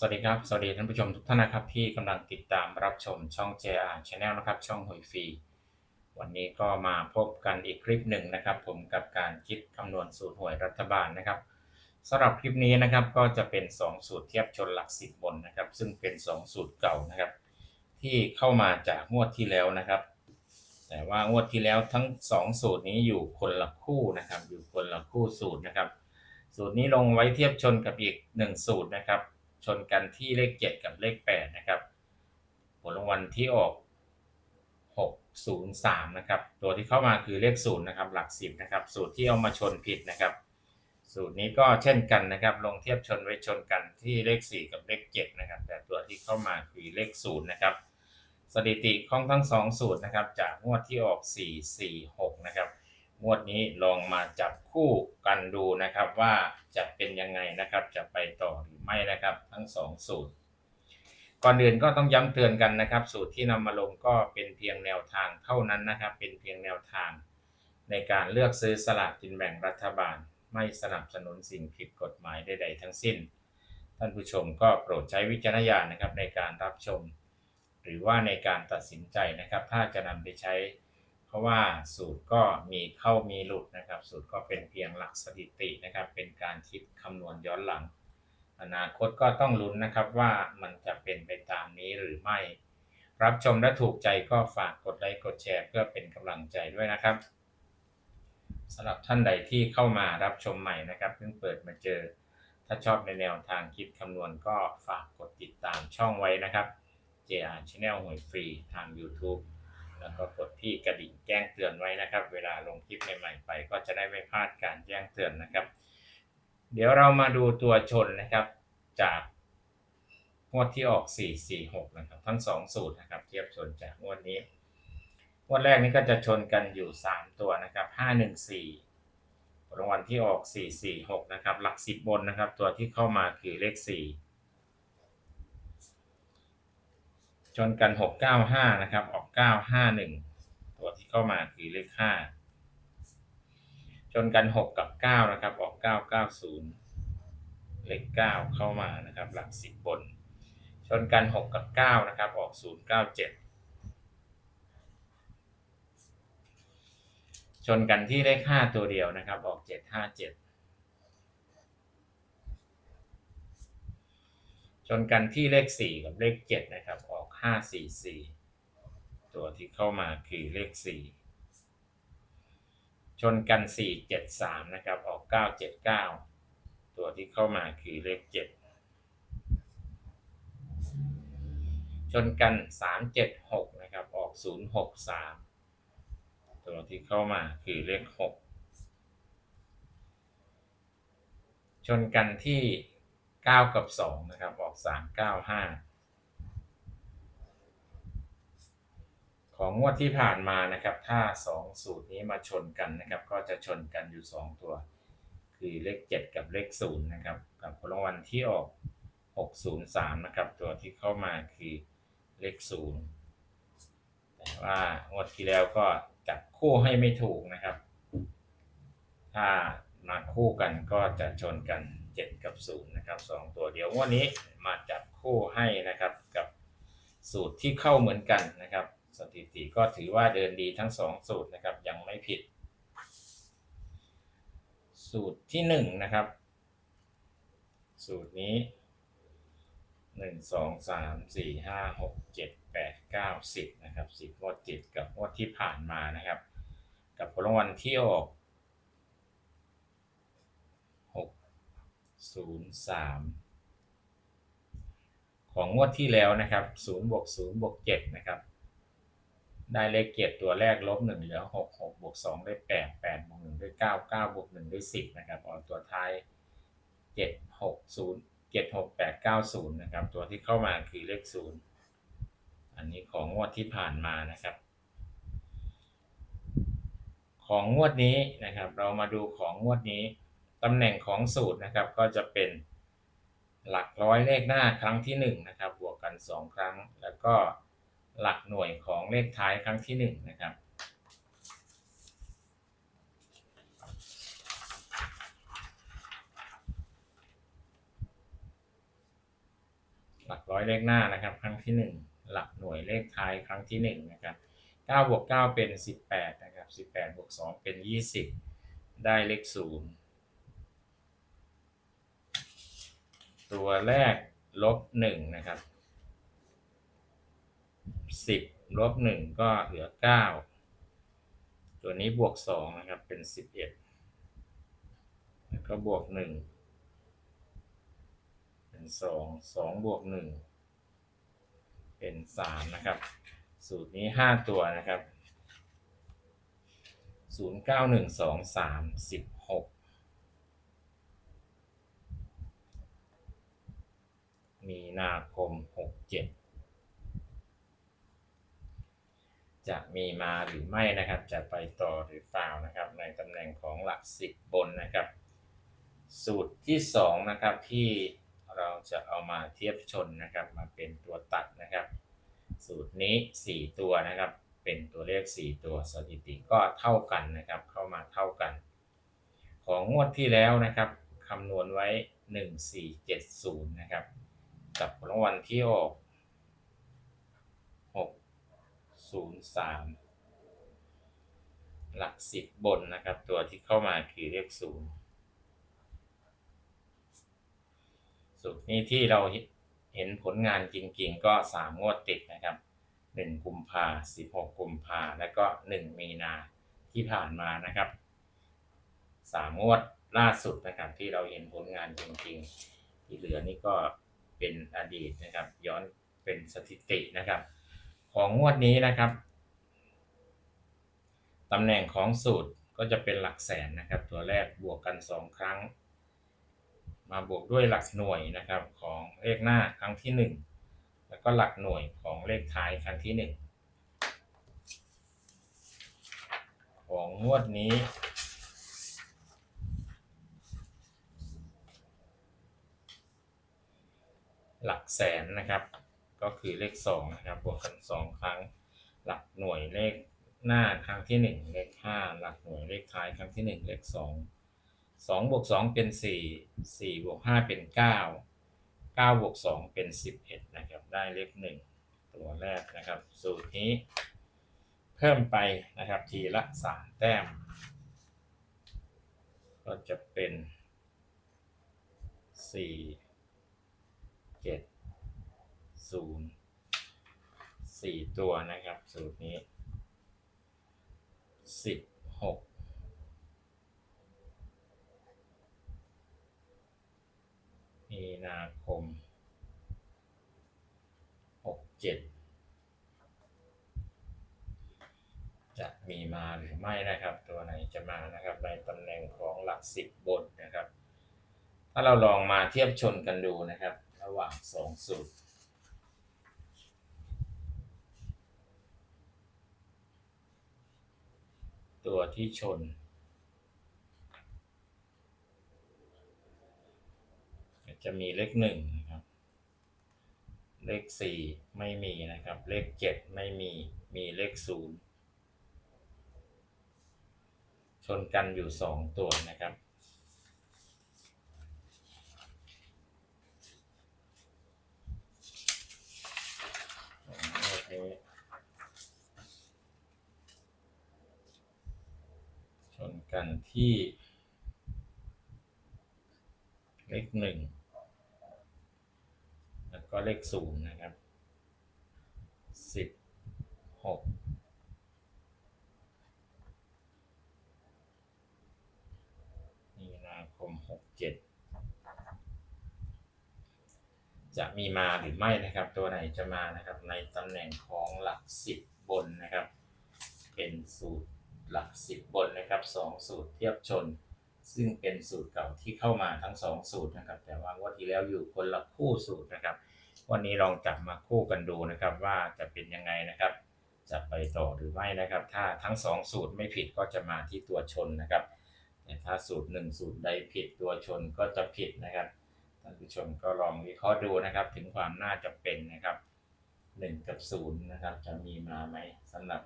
สวัสดีครับ สวัสดีท่านผู้ชมทุกท่านนะครับที่กำลังติดตามรับชมช่อง JR Channel นะครับช่องหวยฟรีวันนี้ก็มาพบกันอีกคลิปหนึ่งนะครับ ผมกับการคิดคำนวณสูตรหวยรัฐบาลนะครับสำหรับคลิปนี้นะครับก็จะเป็น 2 สูตรเทียบชนหลักสิบบนนะครับ ซึ่งเป็น 2 สูตรเก่านะครับ ที่เข้ามาจากงวดที่แล้วนะครับ แต่ว่างวดที่แล้วทั้ง 2 สูตรนี้อยู่คนละคู่นะครับ อยู่คนละคู่สูตรนะครับ สูตรนี้ลงไว้เทียบชนกับอีก 1 สูตรนะครับ ชนกันที่เลข 7 กับเลข 8 นะครับ ผลรางวัลที่ออก 603 นะครับ ตัวที่เข้ามาคือเลข 0 นะครับ หลัก 10 นะครับ สูตรที่เอามาชนผิดนะครับ สูตรนี้ก็เช่นกันนะครับ ลงเทียบชนไว้ชนกันที่เลข 4 กับเลข 7 นะครับ แต่ตัวที่เข้ามาคือเลข 0 นะครับ สถิติของทั้ง 2 สูตรนะครับ จากงวดที่ออก 446 นะครับ งวดนี้ลองมาจับคู่กันดูนะครับว่าจะเป็นยังไงนะครับ จะไปต่อหรือไม่นะครับ ทั้ง2สูตร ก่อนอื่นก็ต้องย้ำเตือนกันนะครับ สูตรที่นำมาลงก็เป็นเพียงแนวทางเท่านั้นนะครับ เป็นเพียงแนวทาง ในการเลือกซื้อสลากกินแบ่งรัฐบาล ไม่สนับสนุนสิ่งผิดกฎหมายใดๆทั้งสิ้น ท่านผู้ชมก็โปรดใช้วิจารณญาณนะครับในการรับชม หรือว่าในการตัดสินใจนะครับ ถ้าจะนำไปใช้ เพราะว่าสูตรก็มีเข้ามีหลุดนะครับ สูตรก็เป็นเพียงหลักสถิตินะครับ เป็นการคิดคำนวณย้อนหลัง อนาคตก็ต้องลุ้นนะครับว่ามันจะเป็นไปตามนี้หรือไม่ รับชมและถูกใจก็ฝากกดไลค์กดแชร์ เพื่อเป็นกำลังใจด้วยนะครับสำหรับท่านใดที่เข้ามารับชมใหม่นะครับเพิ่งเปิดมาเจอ ถ้าชอบในแนวทางคิดคำนวณก็ฝากกดติดตามช่องไว้นะครับ JR Channel หวยฟรีทาง YouTube แล้วก็กดที่กระดิ่งแจ้งเตือนไว้นะครับ เวลาลงคลิปใหม่ๆไป ก็จะได้ไม่พลาดการแจ้งเตือนนะครับ เดี๋ยวเรามาดูตัวชนนะครับ จากงวดที่ออก 446 นะครับ ทั้ง 2 สูตรนะครับ เทียบชนจากงวดนี้งวดแรกนี้ก็จะชนกันอยู่ 3 ตัวนะครับ 514รางวัลที่ออก 446 นะครับ หลัก 10 บนนะครับ ตัวที่เข้ามาคือเลข 4 ชนกัน695นะครับ ออก951ตัวที่เข้ามาคือเลข5ชนกัน6กับ9นะครับ ออก990เลข9เข้ามานะครับ หลัก10บน ชนกัน6กับ9นะครับ ออก097ชนกันที่เลข5ตัวเดียวนะครับ ออก757 ชนกันที่เลข 4 กับเลข 7 นะครับ ออก 544 ตัวที่เข้ามาคือเลข 4 ชนกัน 473 นะครับ ออก 979 ตัวที่เข้ามาคือเลข 7 ชนกัน 376 นะครับ ออก 063 ตัวที่เข้ามาคือเลข 6 ชนกันที่ 9 กับ 2 นะครับ ออก 395 ของงวดที่ผ่านมานะครับ ถ้า 2 สูตรนี้มาชนกันนะครับ ก็จะชนกันอยู่ 2 ตัว คือเลข 7 กับเลข 0 นะครับ กับผลรางวัลที่ออก 603 นะครับ ตัวที่เข้ามาคือเลข 0 แต่ว่างวดที่แล้วก็จับคู่ให้ไม่ถูกนะครับ ถ้ามาคู่กันก็จะชนกัน 7 กับ 0 นะครับ 2 ตัวเดี๋ยววันนี้มาจับคู่ให้นะครับกับสูตรที่เข้าเหมือนกันนะครับ สถิติก็ถือว่าเดินดีทั้ง 2 สูตรนะครับยังไม่ผิด สูตรที่ 1 นะครับ สูตรนี้ 1 2 3 4 5 6 7 8 9 10 นะครับ 10งวดติดกับงวดที่ผ่านมานะครับ กับผลรางวัลที่ออก 0 3 ของงวดที่แล้วนะครับ0บวก0บวก7นะครับ ได้เลขเกียรตัวแรกลบ1เหลือ6 6บวก2ได้8 8บวก1ได้9 9บวก1ได้10นะครับออกตัวท้าย 7 6 0 7 6 8 9 0นะครับ ตัวที่เข้ามาคือเลข 0 อันนี้ของงวดที่ผ่านมานะครับของงวดนี้นะครับ เรามาดูของงวดนี้ ตำแหน่งของสูตรนะครับก็จะเป็นหลักร้อยเลขหน้าครั้งที่1นะครับบวกกัน 2 ครั้ง แล้วก็หลักหน่วยของเลขท้ายครั้งที่ 1 นะครับ หลักร้อยเลขหน้านะครับ ครั้งที่ 1 หลักหน่วยเลขท้ายครั้งที่1นะครับ9บวก9เป็น 18นะครับ18บวก2เป็น 20 ได้เลข0 ตัวแรกลบหนึ่งนะครับสิบลบหนึ่งก็เหลือเก้าตัวนี้บวกสองนะครับเป็นสิบเอ็ดแล้วก็บวกหนึ่งเป็นสองสองบวกหนึ่งเป็นสามนะครับ สูตรนี้ห้าตัวนะครับศูนย์เก้าหนึ่งสองสามสิบหกมี นาคมหกเจ็ดจะมีมาหรือไม่นะครับ จะไปต่อหรือเปล่านะครับ ในตำแหน่งของหลักสิบบนนะครับ สูตรที่สองนะครับ ที่เราจะเอามาเทียบชนนะครับ มาเป็นตัวตัดนะครับ สูตรนี้ 4 ตัวนะครับ เป็นตัวเลข 4 ตัวสถิติก็เท่ากันนะครับ เข้ามาเท่ากัน ของงวดที่แล้วนะครับคำนวณไว้ 1470 นะครับ กับรางวัลที่ออก603หลัก10บบนนะครับ ตัวที่เข้ามาคือเลข0สูตรนี้ที่เราเห็นผลงานจริงๆ ก็สามงวดติดนะครับหนึ่งกุมภาสิบหกกุมภาแล้วก็หนึ่งมีนาที่ผ่านมานะครับสามงวดล่าสุดนะครับที่เราเห็นผลงานจริงๆ ที่เหลือนี่ก็ เป็นอดีตนะครับ ย้อนเป็นสถิตินะครับ ของงวดนี้นะครับตำแหน่งของสูตรก็จะเป็นหลักแสนนะครับ ตัวแรกบวกกันสองครั้ง มาบวกด้วยหลักหน่วยนะครับของเลขหน้าครั้งที่หนึ่งแล้วก็หลักหน่วยของเลขท้ายครั้งที่หนึ่งของงวดนี้ หลักแสนนะครับ ก็คือเลขสองนะครับบวกกันสองครั้ง หลักหน่วยเลขหน้าครั้งที่หนึ่งเลขห้าหลักหน่วยเลขท้ายครั้งที่หนึ่งเลขสองสองบวกสองเป็นสี่สี่บวกห้าเป็นเก้าเก้าบวกสองเป็นสิบเอ็ดนะครับได้เลขหนึ่งตัวแรกนะครับ สูตรนี้ เพิ่มไปนะครับทีละสามแต้ม ก็จะเป็นสี่ จ็ดศูนย์สี่ตัวนะครับ สูตรนี้สิบหกมีนาคมหกเจ็ดจะมีมาหรือไม่นะครับ ตัวไหนจะมานะครับ ในตำแหน่งของหลักสิบบนนะครับ ถ้าเราลองมาเทียบชนกันดูนะครับ ระหว่างสองสูตร ตัวที่ชน จะมีเลขหนึ่งนะครับ เลขสี่ไม่มีนะครับ เลขเจ็ดไม่มี มีเลขศูนย์ชนกันอยู่สองตัวนะครับ ชน กันที่ เลขหนึ่งแล้วก็เลขศูนย์นะครับสิบหกมีนาคมหกเจ็ดจะมีมาหรือไม่นะครับ ตัวไหนจะมานะครับในตำแหน่งของหลักสิบบนนะครับ เป็นสูตร หลักสิบบนนะครับสองสูตรเทียบชน ซึ่งเป็นสูตรเก่าที่เข้ามาทั้งสองสูตรนะครับ แต่ว่างวดที่แล้วอยู่คนละคู่สูตรนะครับ วันนี้ลองจับมาคู่กันดูนะครับ ว่าจะเป็นยังไงนะครับ จะไปต่อหรือไม่นะครับ ถ้าทั้งสองสูตรไม่ผิดก็จะมาที่ตัวชนนะครับ แต่ถ้าสูตรหนึ่งสูตรใดผิดตัวชนก็จะผิดนะครับท่านผู้ชมก็ลองวิเคราะห์ดูนะครับ ถึงความน่าจะเป็นนะครับหนึ่งกับศูนย์นะครับ จะมีมาไหมสำหรับ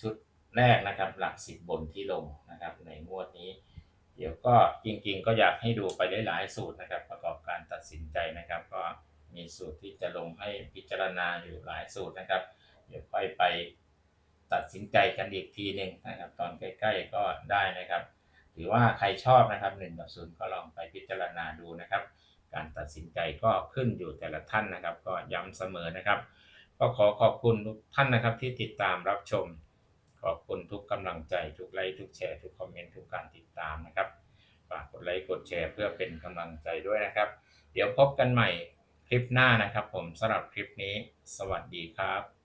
ชุด แรกนะครับ หลักสิบบนที่ลงนะครับ ในงวดนี้ เดี๋ยวก็จริงๆ ก็อยากให้ดูไปหลายๆสูตรนะครับ ประกอบการตัดสินใจนะครับ ก็มีสูตรที่จะลงให้พิจารณาอยู่หลายสูตรนะครับ เดี๋ยวค่อยไปตัดสินใจกันอีกทีหนึ่งนะครับ ตอนใกล้ ๆก็ได้นะครับหรือว่าใครชอบนะครับ1กับ0ก็ลองไปพิจารณาดูนะครับ การตัดสินใจก็ขึ้นอยู่แต่ละท่านนะครับ ก็ย้ำเสมอนะครับ ก็ขอขอบคุณทุกท่านนะครับที่ติดตามรับชม ขอบคุณทุกกำลังใจทุกไลค์ทุกแชร์ทุกคอมเมนต์ทุกการติดตามนะครับฝากกดไลค์กดแชร์เพื่อเป็นกำลังใจด้วยนะครับ เดี๋ยวพบกันใหม่คลิปหน้านะครับ ผมสำหรับคลิปนี้ สวัสดีครับ